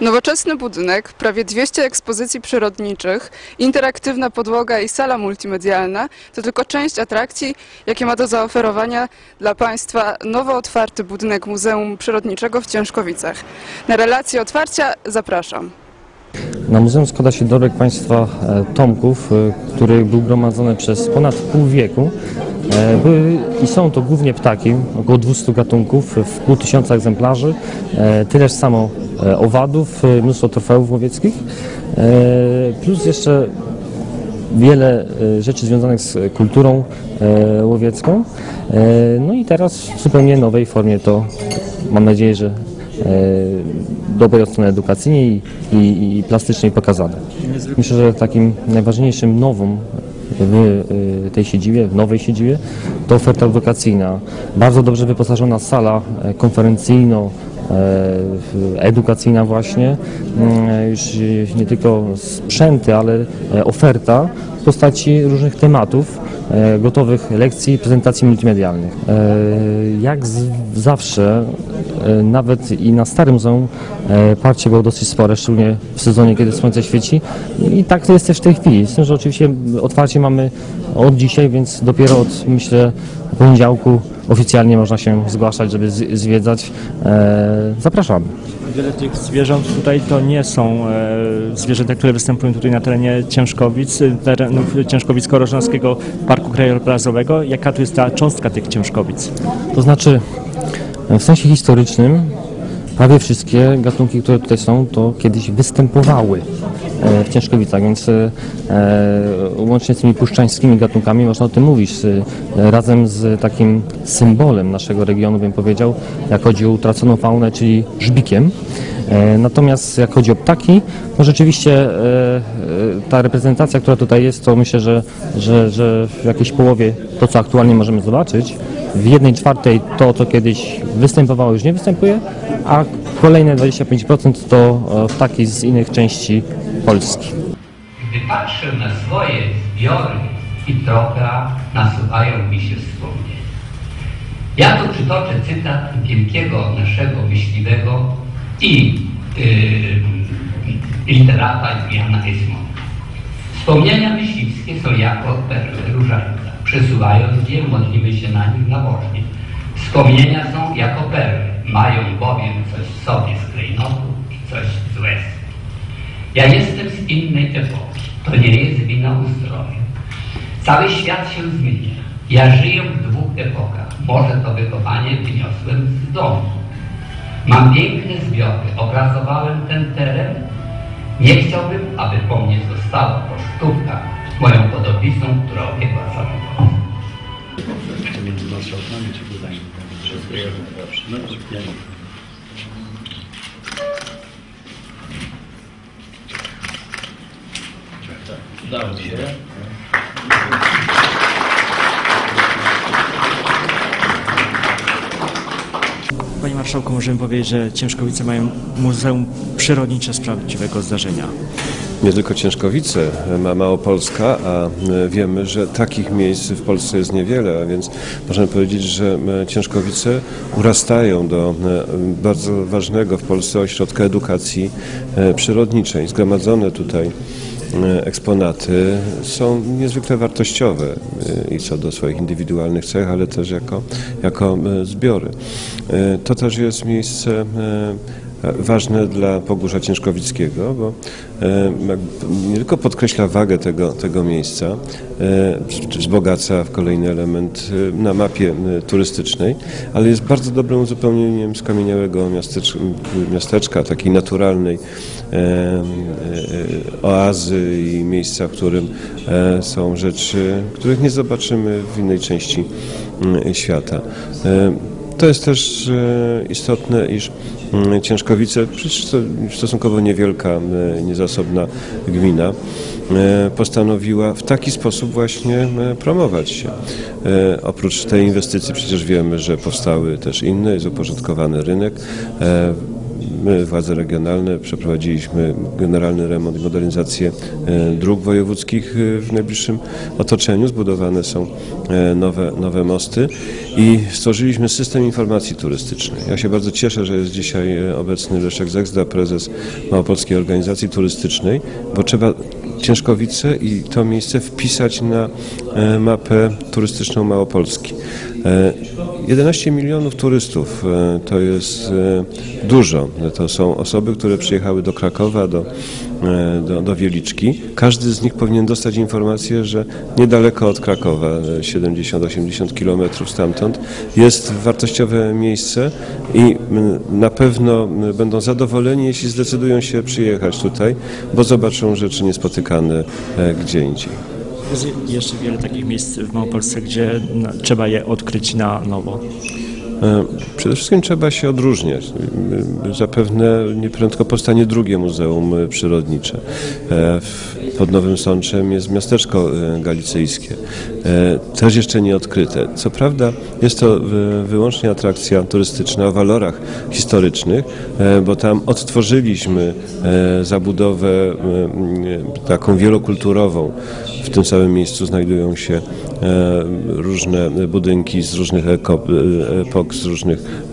Nowoczesny budynek, prawie 200 ekspozycji przyrodniczych, interaktywna podłoga i sala multimedialna to tylko część atrakcji, jakie ma do zaoferowania dla Państwa nowo otwarty budynek Muzeum Przyrodniczego w Ciężkowicach. Na relację otwarcia zapraszam. Na muzeum składa się dorobek państwa e, tomków, e, który był gromadzony przez ponad pół wieku. E, Były i są to głównie ptaki, około 200 gatunków, w pół tysiąca egzemplarzy, tyleż samo owadów, e, mnóstwo trofeów łowieckich, e, plus jeszcze wiele e, rzeczy związanych z kulturą e, łowiecką. E, No i teraz w zupełnie nowej formie to mam nadzieję, że e, dobrej od strony edukacyjnej i, i, i plastycznej pokazane. Myślę, że takim najważniejszym nową w e, tej siedzibie, w nowej siedzibie, to oferta edukacyjna. Bardzo dobrze wyposażona sala e, konferencyjno e, edukacyjna właśnie, Mm, już e, nie tylko sprzęty, ale e, oferta w postaci różnych tematów, e, gotowych lekcji, prezentacji multimedialnych. E, Jak zawsze, e, nawet i na Starym Muzeum e, parcie było dosyć spore, szczególnie w sezonie, kiedy słońce świeci i tak to jest też w tej chwili. Z tym, że oczywiście otwarcie mamy od dzisiaj, więc dopiero od, myślę, poniedziałku oficjalnie można się zgłaszać, żeby zwiedzać. E, Zapraszamy. Wiele tych zwierząt tutaj to nie są e, zwierzęta, które występują tutaj na terenie Ciężkowic, e, terenów Ciężkowicko-Rożnowskiego Parku Krajobrazowego. Jaka tu jest ta cząstka tych Ciężkowic? To znaczy, w sensie historycznym, prawie wszystkie gatunki, które tutaj są, to kiedyś występowały w Ciężkowicach, więc e, łącznie z tymi puszczańskimi gatunkami można o tym mówić, z, razem z takim symbolem naszego regionu, bym powiedział, jak chodzi o utraconą faunę, czyli żbikiem. E, Natomiast jak chodzi o ptaki, no rzeczywiście e, e, ta reprezentacja, która tutaj jest, to myślę, że, że, że w jakiejś połowie to, co aktualnie możemy zobaczyć, w jednej czwartej to, co kiedyś występowało, już nie występuje, a kolejne 25% to e, ptaki z innych części Polski. Gdy patrzę na swoje zbiory i trochę nasuwają mi się wspomnienia. Ja tu przytoczę cytat wielkiego naszego myśliwego i yy, literata Jana Esmonta. Wspomnienia myśliwskie są jako perły różańca. Przesuwając je, modlimy się na nich nabożnie. Wspomnienia są jako perły, mają bowiem coś w sobie z klejnotu i coś z łez. Ja jestem z innej epoki. To nie jest wina ustroju. Cały świat się zmienia. Ja żyję w dwóch epokach. Może to wychowanie wyniosłem z domu. Mam piękne zbiory. Opracowałem ten teren. Nie chciałbym, aby po mnie zostało po sztukach moją podobizną, która obiegła ja nie. Udało się. Panie Marszałku, możemy powiedzieć, że Ciężkowice mają Muzeum Przyrodnicze z prawdziwego zdarzenia. Nie tylko Ciężkowice ma Małopolska, a e, wiemy, że takich miejsc w Polsce jest niewiele, a więc możemy powiedzieć, że e, Ciężkowice urastają do e, bardzo ważnego w Polsce ośrodka edukacji przyrodniczej. Zgromadzone tutaj eksponaty są niezwykle wartościowe e, i co do swoich indywidualnych cech, ale też jako, jako e, zbiory. E, To też jest miejsce e, ważne dla Pogórza Ciężkowickiego, bo e, nie tylko podkreśla wagę tego, tego miejsca, e, wzbogaca w kolejny element e, na mapie turystycznej, ale jest bardzo dobrym uzupełnieniem skamieniałego miasteczka, miasteczka takiej naturalnej oazy i miejsca, w którym są rzeczy, których nie zobaczymy w innej części świata. To jest też e, istotne, iż mm, Ciężkowice, przecież to stosunkowo niewielka, e, niezasobna gmina, e, postanowiła w taki sposób właśnie promować się. Oprócz tej inwestycji przecież wiemy, że powstały też inne, jest uporządkowany rynek. My, władze regionalne, przeprowadziliśmy generalny remont i modernizację e, dróg wojewódzkich e, w najbliższym otoczeniu. Zbudowane są e, nowe, nowe mosty i stworzyliśmy system informacji turystycznej. Ja się bardzo cieszę, że jest dzisiaj obecny Leszek Zegzda, prezes Małopolskiej Organizacji Turystycznej, bo trzeba Ciężkowice i to miejsce wpisać na e, mapę turystyczną Małopolski. E, 11 milionów turystów e, to jest e, dużo. To są osoby, które przyjechały do Krakowa, do, e, do, do Wieliczki. Każdy z nich powinien dostać informację, że niedaleko od Krakowa, e, 70-80 kilometrów stamtąd, jest wartościowe miejsce i na pewno będą zadowoleni, jeśli zdecydują się przyjechać tutaj, bo zobaczą rzeczy niespotykane e, gdzie indziej. Jest jeszcze wiele takich miejsc w Małopolsce, gdzie trzeba je odkryć na nowo. E, Przede wszystkim trzeba się odróżniać. E, Zapewne nieprędko powstanie drugie muzeum e, przyrodnicze. E, Pod Nowym Sączem jest miasteczko e, galicyjskie, e, też jeszcze nie odkryte. Co prawda jest to e, wyłącznie atrakcja turystyczna o walorach historycznych, bo tam odtworzyliśmy zabudowę taką wielokulturową. W tym samym miejscu znajdują się różne budynki z różnych epok, z różnych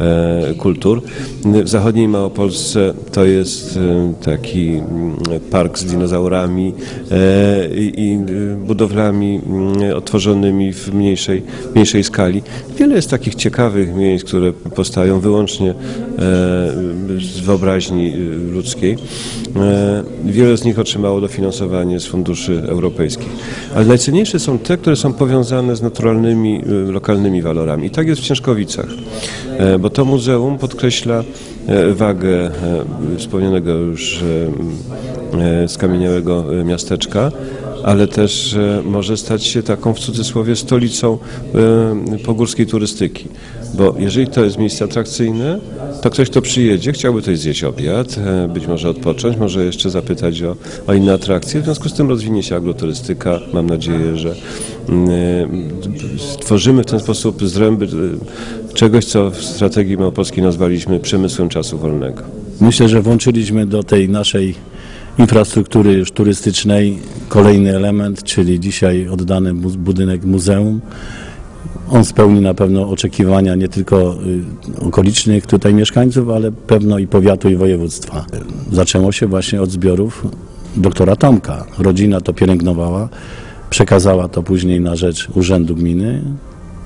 kultur. W zachodniej Małopolsce to jest taki park z dinozaurami i i, e, budowlami mm, otworzonymi w mniejszej, mniejszej skali. Wiele jest takich ciekawych miejsc, które powstają wyłącznie e, z wyobraźni e, ludzkiej. E, Wiele z nich otrzymało dofinansowanie z funduszy europejskich. Ale najcenniejsze są te, które są powiązane z naturalnymi, e, lokalnymi walorami. I tak jest w Ciężkowicach, e, bo to muzeum podkreśla e, wagę e, wspomnianego już skamieniałego miasteczka, ale też może stać się taką w cudzysłowie stolicą pogórskiej turystyki. Bo jeżeli to jest miejsce atrakcyjne, to ktoś, kto przyjedzie, chciałby tutaj zjeść obiad, e, być może odpocząć, może jeszcze zapytać o, o inne atrakcje. W związku z tym rozwinie się agroturystyka. Mam nadzieję, że mm, e, stworzymy w ten sposób zręby e, czegoś, co w strategii małopolskiej nazwaliśmy przemysłem czasu wolnego. Myślę, że włączyliśmy do tej naszej infrastruktury już turystycznej kolejny element, czyli dzisiaj oddany budynek muzeum. On spełni na pewno oczekiwania nie tylko y, okolicznych tutaj mieszkańców, ale pewno i powiatu i województwa. Zaczęło się właśnie od zbiorów doktora Tomka. Rodzina to pielęgnowała, przekazała to później na rzecz Urzędu Gminy.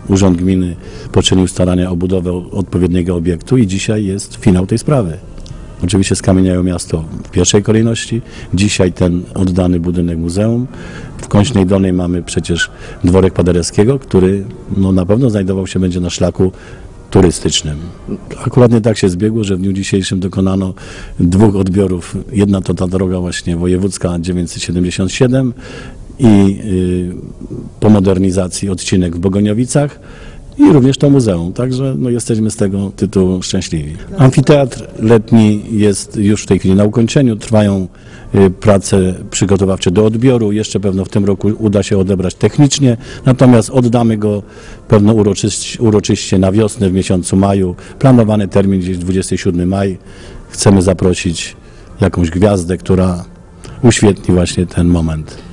Urząd Gminy poczynił starania o budowę odpowiedniego obiektu i dzisiaj jest finał tej sprawy. Oczywiście skamieniają miasto w pierwszej kolejności. Dzisiaj ten oddany budynek muzeum. W Kąśnej Dolnej mamy przecież dworek Paderewskiego, który no, na pewno znajdował się będzie na szlaku turystycznym. Akurat tak się zbiegło, że w dniu dzisiejszym dokonano dwóch odbiorów. Jedna to ta droga właśnie wojewódzka 977 i y, po modernizacji odcinek w Bogoniowicach i również to muzeum, także no, jesteśmy z tego tytułu szczęśliwi. Amfiteatr letni jest już w tej chwili na ukończeniu, trwają y, prace przygotowawcze do odbioru, jeszcze pewno w tym roku uda się odebrać technicznie, natomiast oddamy go pewno uroczyście, uroczyście na wiosnę w miesiącu maju, planowany termin gdzieś 27 maj, chcemy zaprosić jakąś gwiazdę, która uświetni właśnie ten moment.